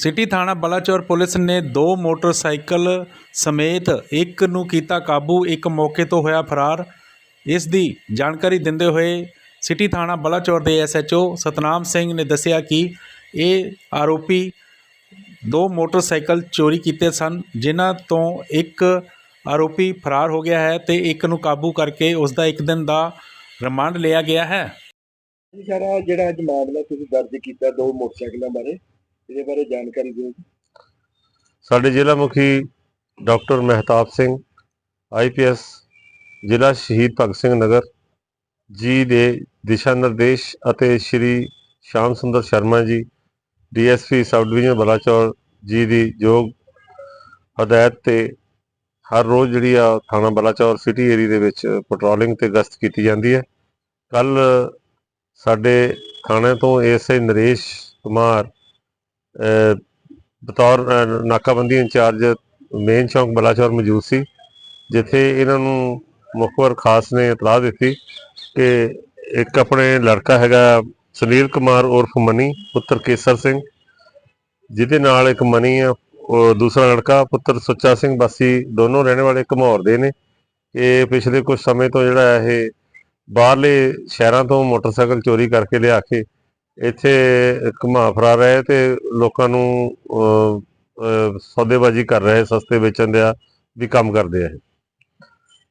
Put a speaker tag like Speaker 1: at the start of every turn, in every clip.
Speaker 1: City ਥਾਣਾ Balachaur police ਨੇ ਦੋ ਮੋਟਰਸਾਈਕਲ ਸਮੇਤ ਇੱਕ ਨੂੰ ਕੀਤਾ ਕਾਬੂ, ਇੱਕ ਮੌਕੇ ਤੋਂ ਹੋਇਆ ਫਰਾਰ। ਇਸ ਦੀ ਜਾਣਕਾਰੀ ਦਿੰਦੇ ਹੋਏ ਸਿਟੀ ਥਾਣਾ ਬਲਾਚੌਰ ਦੇ ਐਸਐਚਓ ਸਤਨਾਮ ਸਿੰਘ ਨੇ ਦੱਸਿਆ ਕਿ ਇਹ ਆਰੋਪੀ ਦੋ ਮੋਟਰਸਾਈਕਲ ਚੋਰੀ ਕੀਤੇ ਸਨ, ਜਿਨ੍ਹਾਂ ਤੋਂ ਇੱਕ ਆਰੋਪੀ ਫਰਾਰ ਹੋ ਗਿਆ ਹੈ ਤੇ ਇੱਕ ਨੂੰ ਕਾਬੂ ਕਰਕੇ ਉਸ ਦਾ ਇੱਕ ਦਿਨ ਦਾ ਰਿਮਾਂਡ ਲਿਆ ਗਿਆ ਹੈ।
Speaker 2: ਸਾਰਾ ਜਿਹੜਾ ਅੱਜ ਮਾਮਲਾ ਤੁਸੀਂ ਦਰਜ ਕੀਤਾ ਦੋ ਮੋਟਰਸਾਈਕਲਾਂ ਬਾਰੇ? ਇਹਦੇ ਬਾਰੇ ਜਾਣਕਾਰੀ ਦਿਓ।
Speaker 3: ਸਾਡੇ ਜ਼ਿਲ੍ਹਾ ਮੁਖੀ ਡਾਕਟਰ ਮਹਿਤਾਬ ਸਿੰਘ ਆਈਪੀਐਸ ਜ਼ਿਲ੍ਹਾ ਸ਼ਹੀਦ ਭਗਤ ਸਿੰਘ ਨਗਰ, ਜੀ ਦੇ ਦਿਸ਼ਾ ਨਿਰਦੇਸ਼ ਅਤੇ ਸ਼੍ਰੀ ਸ਼ਾਮ ਸੁੰਦਰ Sharma ji DSP sub division Balachaur ਜੀ ਦੀ ਯੋਗ ਹਦਾਇਤ ਤੇ ਹਰ ਰੋਜ਼ ਜਿਹੜੀ ਆ ਥਾਣਾ ਬਲਾਚੌਰ ਸਿਟੀ ਏਰੀਆ ਦੇ ਵਿੱਚ ਪੈਟਰੋਲਿੰਗ ਤੇ ਗਸ਼ਤ ਕੀਤੀ ਜਾਂਦੀ ਹੈ। ਕੱਲ ਸਾਡੇ ਥਾਣੇ ਤੋਂ ਐਸਆਈ ਨਰੇਸ਼ ਕੁਮਾਰ ਬਤੌਰ ਅਹ, ਨਾਕਾਬੰਦੀ ਇੰਚਾਰਜ ਮੇਨ ਚੌਂਕ ਬਲਾਚੌਰ ਮੌਜੂਦ ਸੀ ਜਿੱਥੇ ਇਹਨਾਂ ਨੂੰ ਮੁਖਬਰ ਖਾਸ ਨੇ ਇਤਲਾਹ ਦਿੱਤੀ ਕਿ ਇੱਕ ਆਪਣੇ ਲੜਕਾ ਹੈਗਾ ਸੁਨੀਲ ਕੁਮਾਰ ਉਰਫ ਮਨੀ ਪੁੱਤਰ ਕੇਸਰ ਸਿੰਘ ਜਿਹਦੇ ਨਾਲ ਇੱਕ ਮਨੀ ਆ ਉਹ ਦੂਸਰਾ ਲੜਕਾ ਪੁੱਤਰ ਸੁੱਚਾ ਸਿੰਘ ਬਾਸੀ ਦੋਨੋਂ ਰਹਿਣ ਵਾਲੇ ਘਮੌਰ ਦੇ ਨੇ। ਇਹ ਪਿਛਲੇ ਕੁਝ ਸਮੇਂ ਤੋਂ ਜਿਹੜਾ ਇਹ ਬਾਹਰਲੇ ਸ਼ਹਿਰਾਂ ਤੋਂ ਮੋਟਰਸਾਈਕਲ ਚੋਰੀ ਕਰਕੇ ਲਿਆ ਕੇ ਇੱਥੇ ਘੁਮਾ ਫਰਾ ਰਹੇ ਤੇ ਲੋਕਾਂ ਨੂੰ ਸੌਦੇਬਾਜ਼ੀ ਕਰ ਰਹੇ ਸਸਤੇ ਵੇਚਣ ਦਾ ਵੀ ਕੰਮ ਕਰਦੇ ਆ ਇਹ।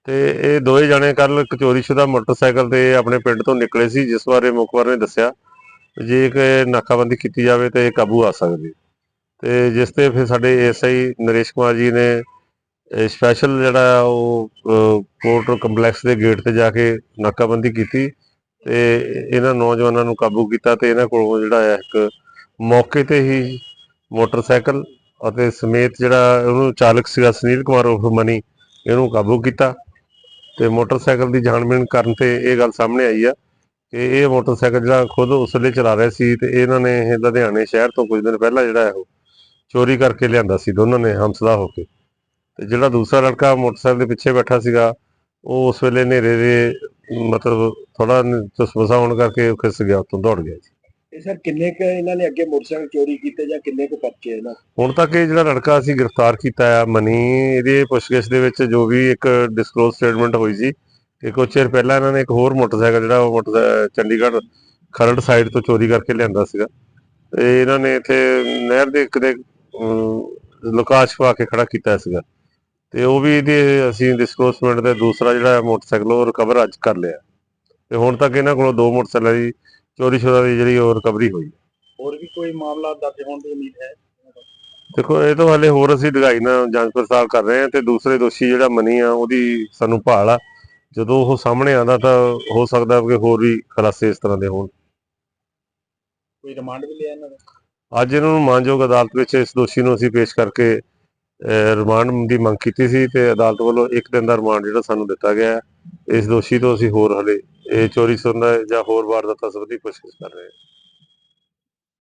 Speaker 3: ਤੇ ਇਹ ਦੋਏ ਜਣੇ ਕੱਲ ਚੋਰੀਸ਼ੁਦਾ ਮੋਟਰਸਾਈਕਲ ਤੇ ਆਪਣੇ ਪਿੰਡ ਤੋਂ ਨਿਕਲੇ ਸੀ ਜਿਸ ਬਾਰੇ ਮੁਖਬਰ ਨੇ ਦੱਸਿਆ ਜੇ ਕਿ ਨਾਕਾਬੰਦੀ ਕੀਤੀ ਜਾਵੇ ਤੇ ਇਹ ਕਾਬੂ ਆ ਸਕਦੀ ਤੇ ਜਿਸ ਤੇ ਫਿਰ ਸਾਡੇ ਐਸਆਈ ਨਰੇਸ਼ ਕੁਮਾਰ ਜੀ ਨੇ ਸਪੈਸ਼ਲ ਜਿਹੜਾ ਉਹ ਅਹ, ਕੋਰਟ ਕੰਪਲੈਕਸ ਦੇ ਗੇਟ ਤੇ ਜਾ ਕੇ ਨਾਕਾਬੰਦੀ ਕੀਤੀ ਤੇ ਇਹਨਾਂ ਨੌਜਵਾਨਾਂ ਨੂੰ ਕਾਬੂ ਕੀਤਾ ਤੇ ਇਹਨਾਂ ਕੋਲੋਂ ਜਿਹੜਾ ਹੈ ਇੱਕ ਮੌਕੇ ਤੇ ਹੀ ਮੋਟਰਸਾਈਕਲ ਅਤੇ ਸਮੇਤ ਜਿਹੜਾ ਉਹਨੂੰ ਚਾਲਕ ਸੀਗਾ ਸੁਨੀਲ ਕੁਮਾਰ ਉਰਫ ਮਨੀ, ਇਹਨੂੰ ਕਾਬੂ ਕੀਤਾ ਤੇ ਮੋਟਰਸਾਈਕਲ ਦੀ ਜਾਣਬੀਣ ਕਰਨ ਤੇ ਇਹ ਗੱਲ ਸਾਹਮਣੇ ਆਈ ਆ ਕਿ ਇਹ ਮੋਟਰਸਾਈਕਲ ਜਿਹੜਾ ਖੁਦ ਉਸ ਵੇਲੇ ਚਲਾ ਰਿਹਾ ਸੀ ਤੇ ਇਹਨਾਂ ਨੇ ਇਹ ਲੁਧਿਆਣੇ ਸ਼ਹਿਰ ਤੋਂ ਕੁਝ ਦਿਨ ਪਹਿਲਾਂ ਜਿਹੜਾ ਹੈ ਉਹ ਚੋਰੀ ਕਰਕੇ ਲਿਆਂਦਾ ਸੀ, ਦੋਨਾਂ ਨੇ ਹਮਸਲਾ ਹੋ ਕੇ ਤੇ ਜਿਹੜਾ ਦੂਸਰਾ ਲੜਕਾ ਮੋਟਰਸਾਈਕਲ ਦੇ ਪਿੱਛੇ ਬੈਠਾ ਸੀਗਾ, ਉਹ ਉਸ ਵੇਲੇ ਹਨੇਰੇ ਦੇ ਮਤਲਬ ਥੋੜਾ ਤਸਵਸਾ ਹੋਣ ਕਰਕੇ ਉਹ ਖਿਸ ਗਿਆ ਉੱਤੋਂ ਦੌੜ ਗਿਆ ਜੀ।
Speaker 2: ਇਹ ਸਰ ਕਿੰਨੇ ਕ ਇਹਨਾਂ ਨੇ ਅੱਗੇ ਮੋਟਰਸਾਈਕਲ ਚੋਰੀ ਕੀਤੇ ਜਾਂ ਕਿੰਨੇ ਕ ਪਰਚੇ ਇਹਨਾਂ?
Speaker 3: ਹੁਣ ਤੱਕ ਇਹ ਜਿਹੜਾ ਲੜਕਾ ਅਸੀਂ ਗ੍ਰਿਫਤਾਰ ਕੀਤਾ ਆ ਮਨੀ ਇਹਦੇ ਪੁੱਛਗਿੱਛ ਦੇ ਵਿੱਚ ਜੋ ਵੀ ਇੱਕ ਡਿਸਕਲੋਜ਼ ਸਟੇਟਮੈਂਟ ਹੋਈ ਸੀ ਕਿ ਕੁਝ ਚਿਰ ਪਹਿਲਾਂ ਇਹਨਾਂ ਨੇ ਇੱਕ ਹੋਰ ਮੋਟਰਸਾਈਕਲ ਜਿਹੜਾ ਉਹ ਚੰਡੀਗੜ੍ਹ ਖਰੜ ਸਾਈਡ ਤੋਂ ਚੋਰੀ ਕਰਕੇ ਲਿਆਂਦਾ ਸੀਗਾ। ਤੇ ਇਹਨਾਂ ਨੇ ਇੱਥੇ ਨਹਿਰ ਦੇ ਕਿਤੇ ਲੁਕਾਸ਼ ਪਾ ਕੇ ਖੜਾ ਕੀਤਾ ਸੀਗਾ। ਤੇ ਉਹ ਵੀ ਇਹਦੇ ਅਸੀਂ ਡਿਸਕਲੋਸਮੈਂਟ ਦੇ ਦੂਸਰਾ ਜਿਹੜਾ ਮੋਟਰਸਾਈਕਲ ਉਹ ਰਿਕਵਰ ਅੱਜ ਕਰ ਲਿਆ। ਤੇ ਹੁਣ ਤੱਕ ਇਹਨਾਂ ਕੋਲੋਂ ਦੋ ਮੋਟਰਸਾਈਕਲਾਂ ਦੀ ਚੋਰੀ ਸ਼ੁਦਾ ਦੀ ਜਿਹੜੀ ਉਹ ਰਿਕਵਰੀ ਹੋਈ
Speaker 2: ਹੋਰ ਵੀ ਕੋਈ ਮਾਮਲਾ ਦਰਜ ਹੋਣ ਦੀ ਉਮੀਦ ਹੈ?
Speaker 3: ਦੇਖੋ ਇਹ ਤੋਂ ਹਲੇ ਹੋਰ ਅਸੀਂ ਡਗਾਈ ਨਾਲ ਜਾਂਚ ਪੜਤਾਲ ਕਰ ਰਹੇ ਹਾਂ ਤੇ ਦੂਸਰੇ ਦੋਸ਼ੀ ਜਿਹੜਾ ਮਨੀ ਆ ਉਹਦੀ ਸਾਨੂੰ ਭਾਲ ਆ। ਜਦੋਂ ਉਹ ਸਾਹਮਣੇ ਆਂਦਾ ਤਾਂ ਹੋ ਸਕਦਾ ਕਿ ਹੋਰ ਵੀ ਖਲਾਸੇ ਇਸ ਤਰ੍ਹਾਂ ਦੇ ਹੋਣ।
Speaker 2: ਕੋਈ ਰਿਮਾਂਡ ਵੀ ਲਿਆ ਇਹਨਾਂ ਦਾ
Speaker 3: ਅੱਜ ਇਹਨਾਂ ਨੂੰ ਮਾਨਯੋਗ ਅਦਾਲਤ ਵਿੱਚ ਇਸ ਦੋਸ਼ੀ ਨੂੰ ਅਸੀਂ ਪੇਸ਼ ਕਰਕੇ ਰਿਮਾਂਡ ਦੀ ਮੰਗ ਕੀਤੀ ਸੀ ਤੇ ਅਦਾਲਤ ਵੱਲੋਂ ਇੱਕ ਦਿਨ ਦਾ ਰਿਮਾਂਡ ਜਿਹੜਾ ਸਾਨੂੰ ਦਿੱਤਾ ਗਿਆ ਹੈ। ਇਸ ਦੋਸ਼ੀ ਤੋਂ ਅਸੀਂ ਹੋਰ ਹਲੇ ਇਹ ਚੋਰੀ ਸੁਣਦਾ ਜਾਂ ਹੋਰ ਵਾਰਦਾਤਾਂ ਸੰਬੰਧੀ ਕੋਸ਼ਿਸ਼ ਕਰ ਰਹੇ ਹਾਂ।